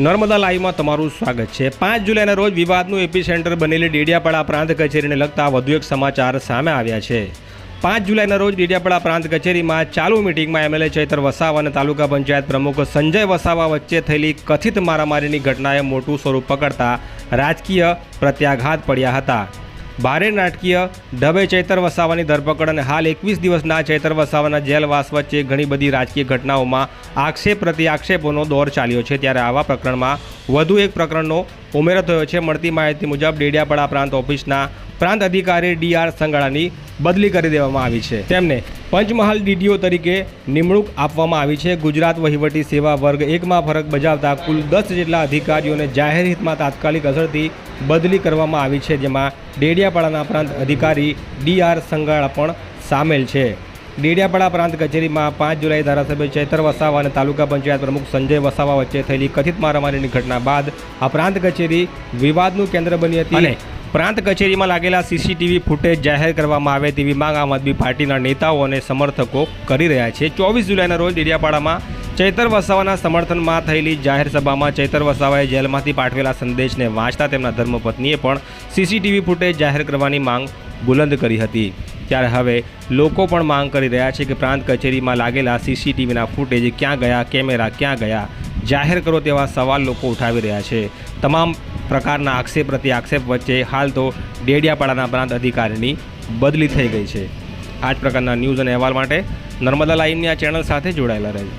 નર્મદા લાઈવમાં તમારું સ્વાગત છે. પાંચ જુલાઈના રોજ વિવાદનું એપિસેન્ટર બનેલી ડેડિયાપાડા પ્રાંત કચેરીને લગતા વધુ એક સમાચાર સામે આવ્યા છે. પાંચ જુલાઈના રોજ ડેડિયાપાડા પ્રાંત કચેરીમાં ચાલુ મિટિંગમાં એમએલએ ચૈતર વસાવા અને તાલુકા પંચાયત પ્રમુખ સંજય વસાવા વચ્ચે થયેલી કથિત મારામારીની ઘટનાએ મોટું સ્વરૂપ પકડતા રાજકીય પ્રત્યાઘાત પડ્યા હતા. ભારે નાટકીય ઢબે ચૈતર વસાવાની ધરપકડ અને હાલ એકવીસ દિવસના ચૈતર વસાવાના જેલવાસ વચ્ચે ઘણી બધી રાજકીય ઘટનાઓમાં આક્ષેપ પ્રતિ આક્ષેપોનો દોર ચાલ્યો છે. ત્યારે આવા પ્રકરણમાં વધુ એક પ્રકરણનો ઉમેરો થયો છે. મળતી માહિતી મુજબ ડેડિયાપાડા પ્રાંત ઓફિસના પ્રાંત અધિકારી ડી આર સંગાળાની બદલી કરી દેવામાં આવી છે. તેમને પંચમહાલ ડીડીઓ તરીકે નિમણૂક આપવામાં આવી છે. ગુજરાત વહીવટી સેવા વર્ગ એકમાં ફરક બજાવતા કુલ દસ જેટલા અધિકારીઓને જાહેર હિતમાં તાત્કાલિક અસરથી બદલી કરવામાં આવી છે, જેમાં ડેડિયાપાડાના પ્રાંત અધિકારી ડી આર સંગાળા પણ સામેલ છે. ડેડિયાપાડા પ્રાંત કચેરીમાં પાંચ જુલાઈ ધારાસભ્ય ચૈતર વસાવા અને તાલુકા પંચાયત પ્રમુખ સંજય વસાવા વચ્ચે થયેલી કથિત મારામારીની ઘટના બાદ આ પ્રાંત કચેરી વિવાદનું કેન્દ્ર બની હતી. અને પ્રાંત કચેરીમાં લાગેલા સીસીટીવી ફૂટેજ જાહેર કરવામાં આવે તેવી માંગ આમ આદમી પાર્ટીના નેતાઓ અને સમર્થકો કરી રહ્યા છે. ચોવીસ જુલાઈના રોજ ડેડિયાપાડામાં ચૈતર વસાવાના સમર્થનમાં થયેલી જાહેર સભામાં ચૈતર વસાવાએ જેલમાંથી પાઠવેલા સંદેશને વાંચતા તેમના ધર્મપત્નીએ પણ સીસીટીવી ફૂટેજ જાહેર કરવાની માંગ બુલંદ કરી હતી. ત્યારે હવે લોકો પણ માંગ કરી રહ્યા છે કે પ્રાંત કચેરીમાં લાગેલા સીસીટીવીના ફૂટેજ ક્યાં ગયા, કેમેરા ક્યાં ગયા જાહેર કરો તેવા સવાલ લોકો ઉઠાવી રહ્યા છે. તમામ પ્રકારના આક્ષેપ પ્રતિ આક્ષેપ વચ્ચે હાલ તો ડેડિયાપાડાના પ્રાંત અધિકારીની બદલી થઈ ગઈ છે. આ જ પ્રકારના ન્યૂઝ અને અહેવાલ માટે નર્મદા લાઈવની આ ચેનલ સાથે જોડાયેલા રહેજો.